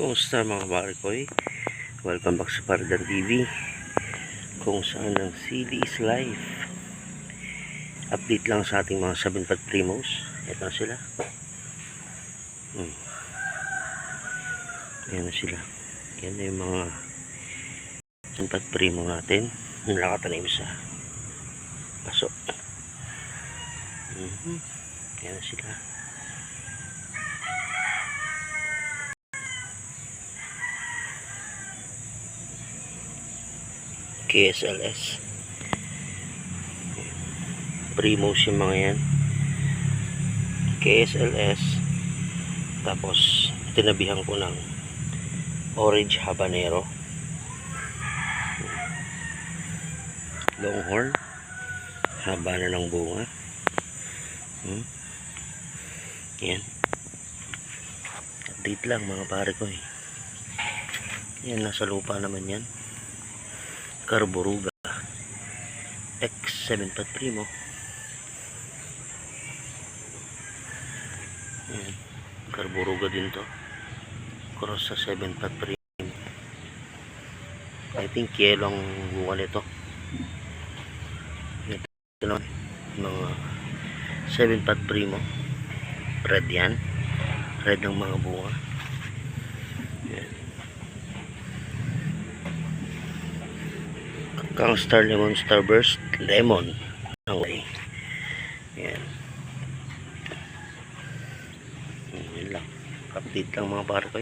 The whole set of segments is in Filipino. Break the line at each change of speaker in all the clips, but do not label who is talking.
Kumusta mga barikoy? Welcome back sa Paradan TV kung saan ang CD is life. Update lang sa ating mga 7 pat primos. Ito na sila. Hmm. yan na sila. Yan na yung mga 7 pat primo natin yung nakatanim sa paso. Mhm yan na sila KSLS Primos yung mga yan. KSLS tapos tinabihan ko ng orange habanero. Longhorn. Haba na ng bunga. Hmm. yan. Update lang mga pare ko eh. Yan nasa lupa naman yan Carboruga X7 Primo Ayan. Carboruga din to. Cross sa 7 Primo I think yellow ang bunga nito. Ito naman. Mga 7 Primo red yan. Red ang mga bunga Ayan. Kang Star Lemon Starburst Lemon way. Yan. Yan lang. Update lang mga para ko.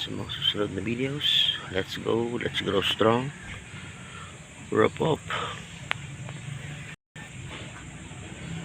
Sa mga susunod na videos. Let's go. Let's grow strong. Wrap up.